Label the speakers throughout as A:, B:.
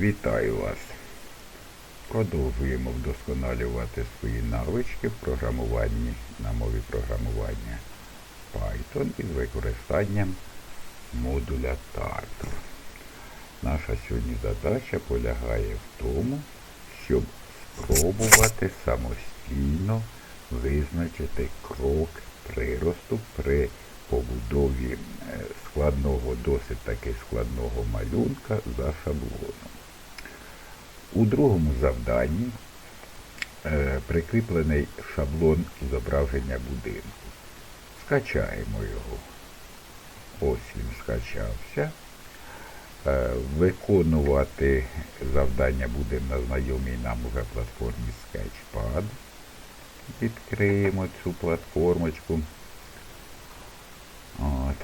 A: Вітаю вас! Продовжуємо вдосконалювати свої навички в програмуванні на мові програмування Python із використанням модуля Type. Наша сьогодні задача полягає в тому, щоб спробувати самостійно визначити крок приросту при побудові е, складного, досить таки складного малюнка за шаблоном. У другому завданні е, прикріплений шаблон зображення будинку. Скачаємо його. Ось він скачався. Е, виконувати завдання будемо на знайомій нам уже платформі Sketchpad. Відкриємо цю платформочку. От.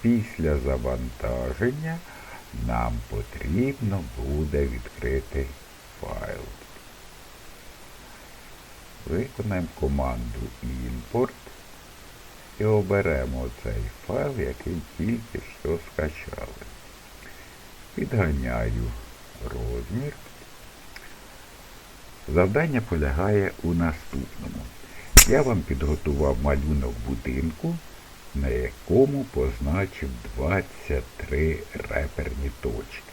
A: Після завантаження нам потрібно буде відкрити файл. Виконаємо команду Import і оберемо цей файл, який тільки що скачали. Підганяю розмір. Завдання полягає у наступному. Я вам підготував малюнок будинку, на якому позначив 23 реперні точки.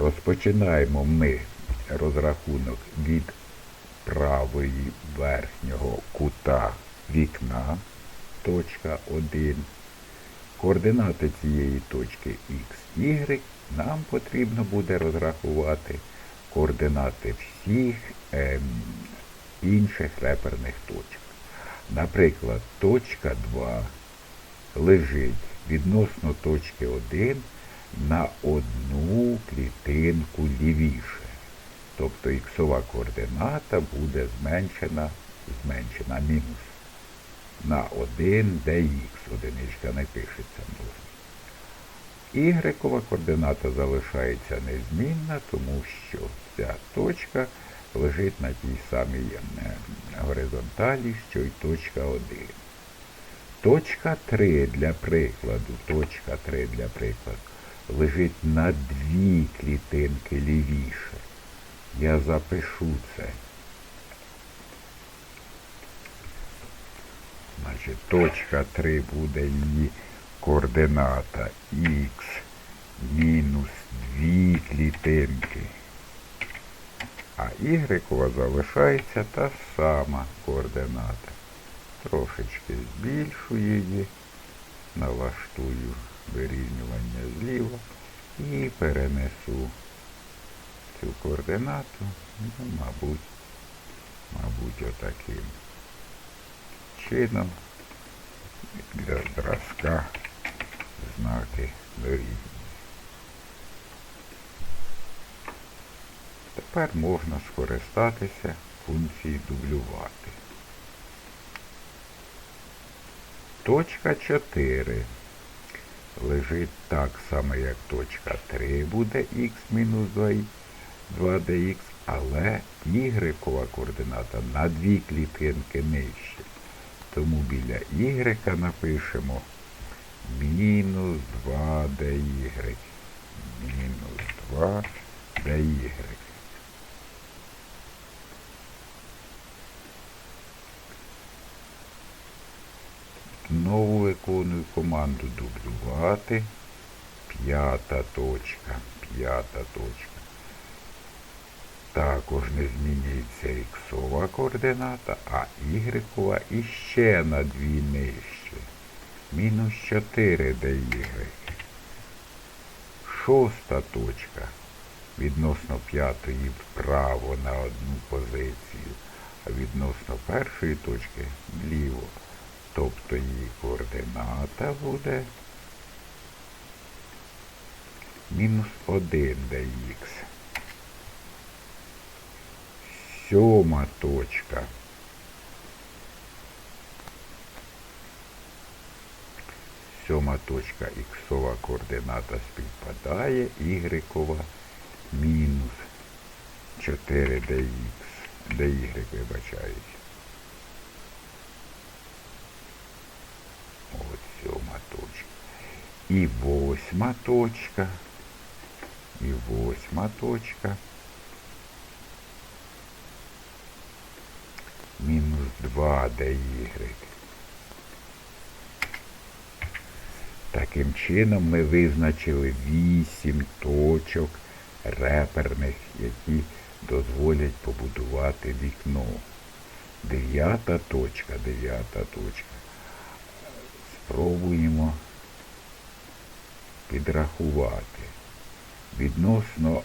A: Розпочинаємо ми розрахунок від правої верхнього кута вікна точка 1. Координати цієї точки Х, Y нам потрібно буде розрахувати координати всіх е, інших реперних точок. Наприклад, точка 2 лежить відносно точки 1 на одну клітинку лівіше. Тобто іксова координата буде зменшена, зменшена мінус. На 1 dx одиничка не пишеться множник. Ігрекова координата залишається незмінна, тому що ця точка лежить на тій самій ем, горизонталі, що й точка 1. Точка 3 для прикладу, точка 3 для прикладу лежить на дві клітинки лівіше. Я запишу це. Значить, точка 3 буде її координата х мінус дві клітинки. А Y залишається та сама координата. Трошечки збільшую її, налаштую вирівнювання зліва і перенесу цю координату, ну, мабуть, мабуть, отаким чином для зразка знаки дорівнюють. Тепер можна скористатися функцією дублювати. Точка 4 лежить так само, як точка 3 буде х мінус 2dx, але y координата на дві клітинки нижче. Тому біля y напишемо мінус 2dy. Мінус 2 dy. Знову виконую команду дублювати. П'ята точка. П'ята точка. Також не змінюється іксова координата, а ігрекова іще на дві нижче. Мінус 4 де ігреки. Шоста точка. Відносно п'ятої вправо на одну позицію. А відносно першої точки вліво. Тобто її координата буде мінус 1 dx. Сьома точка. Сьома точка іксова координата співпадає, ігрекова мінус 4 dx, dy, вибачаюсь. І восьма точка. І восьма точка. Мінус 2 dy. Таким чином ми визначили 8 точок реперних, які дозволять побудувати вікно. Дев'ята точка, дев'ята точка. Спробуємо підрахувати. Відносно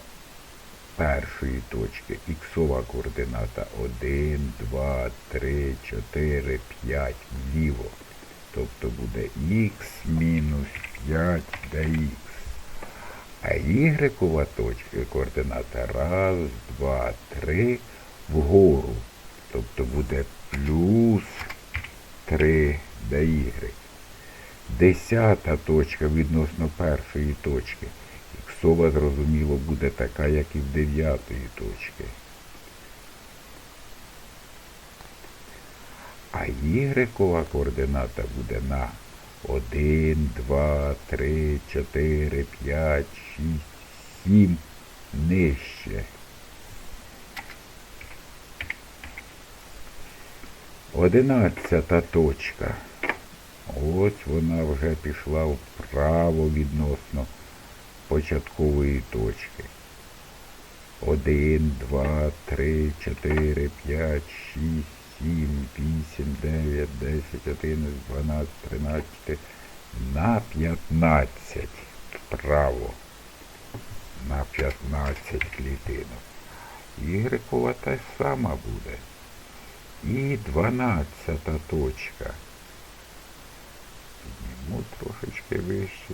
A: першої точки іксова координата 1, 2, 3, 4, 5 вліво. Тобто буде х мінус 5 dx. А ігрекова точка координата 1, 2, 3 вгору. Тобто буде плюс 3 dy. Десята точка відносно першої точки. Іксова, зрозуміло, буде така, як і в дев'ятої точки. А ігрекова координата буде на 1, 2, 3, 4, 5, 6, 7 нижче. Одинадцята точка. Ось вона вже пішла вправо відносно початкової точки. Один, два, три, чотири, п'ять, шість, сім, вісім, дев'ять, десять, одинадцять, дванадцять, тринадцять. На п'ятнадцять вправо. На п'ятнадцять клітинок. Ігрикова та сама буде. І дванадцята точка візьму трошечки вище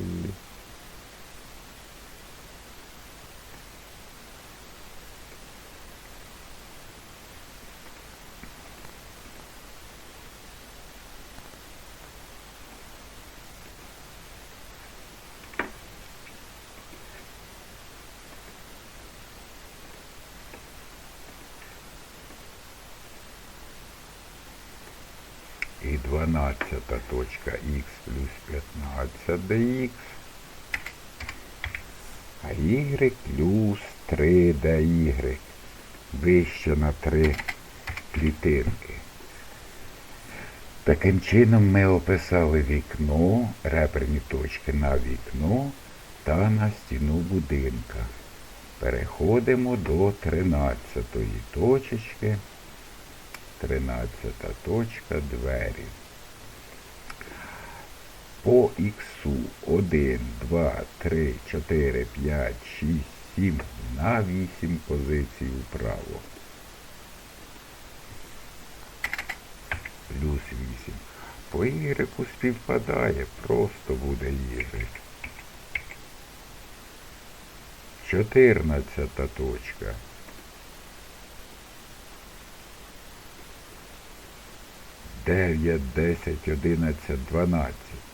A: 12 точка х плюс 15 dx, а y плюс 3 dy вище на 3 клітинки. Таким чином ми описали вікно, реперні точки на вікно та на стіну будинка. Переходимо до 13 точечки. 13 точка двері по іксу 1, 2, 3, 4, 5, 6, 7 на 8 позицій вправо. Плюс 8. По ігреку співпадає, просто буде ігрек. 14 точка. Дев'ять, десять, одинадцять, дванадцять.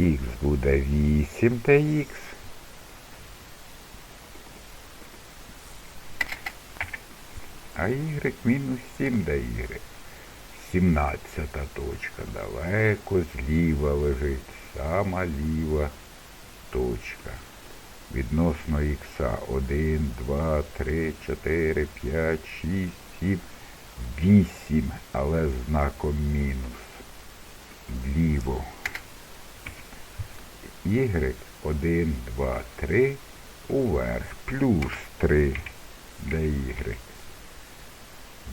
A: х буде 8 х. А y мінус 7 dy. 17 точка. Далеко зліва лежить. Сама ліва точка. Відносно х 1, 2, 3, 4, 5, 6, 7, 8. Але знаком мінус. Вліво. Y 1, 2, 3, уверх, плюс 3 для Y.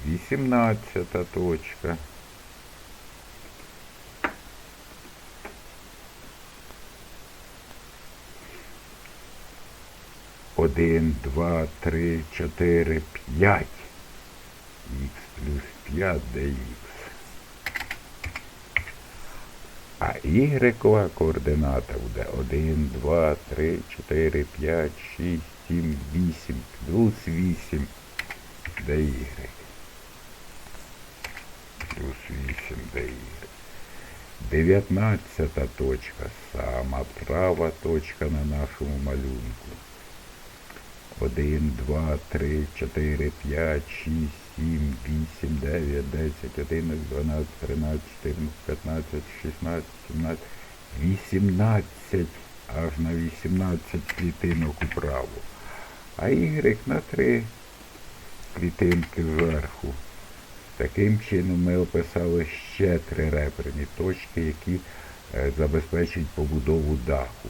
A: 18 точка. Один, два, три, чотири, п'ять. Х плюс п'ять де х. А ігрекова координата буде 1, 2, 3, 4, 5, 6, 7, 8, плюс 8. Де Y. Плюс 8 де Y. Дев'ятнадцята точка. Сама права точка на нашому малюнку. 1, 2, 3, 4, 5, 6, 7, 8, 9, 10, 11, 12, 13, 14, 15, 16, 17, 18, аж на 18 клітинок управо. А Y на 3 клітинки зверху. Таким чином ми описали ще три реберні точки, які е, забезпечують побудову даху.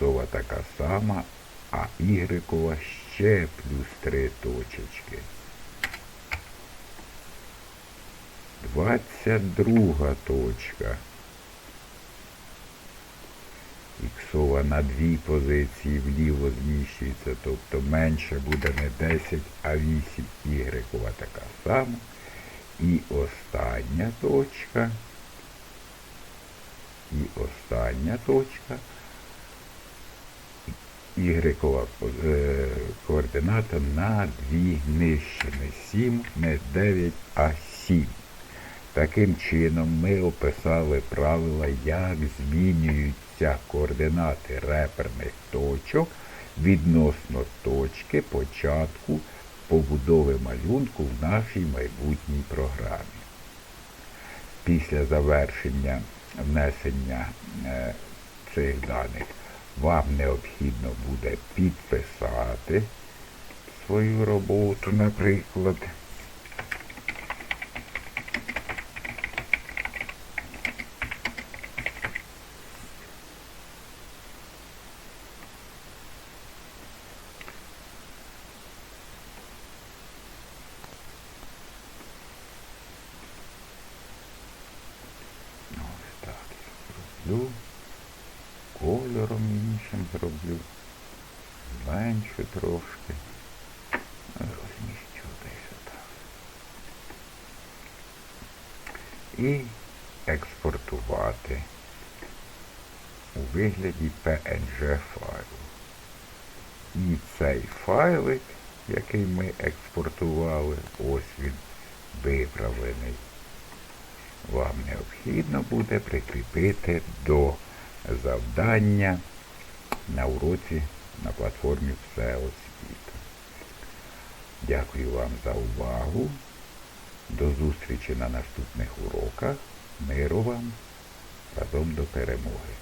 A: іксова така сама, а Ігрикова ще плюс три точечки. 22 точка. Іксова на дві позиції вліво зміщується, тобто менше буде не 10, а 8 ігрикова така сама. І остання точка. І остання точка. Y е, координата на дві нижче не 7, не 9, а 7. Таким чином ми описали правила, як змінюються координати реперних точок відносно точки початку побудови малюнку в нашій майбутній програмі. Після завершення внесення е, цих даних вам необхідно буде підписати свою роботу, наприклад. Ну, так я зроблю кольором іншим зроблю. Менше трошки. Розміщу десь отак. І експортувати у вигляді PNG файлу. І цей файлик, який ми експортували, ось він виправлений. Вам необхідно буде прикріпити до завдання на уроці на платформі Всеосвіта. Дякую вам за увагу. До зустрічі на наступних уроках. Миру вам разом до перемоги!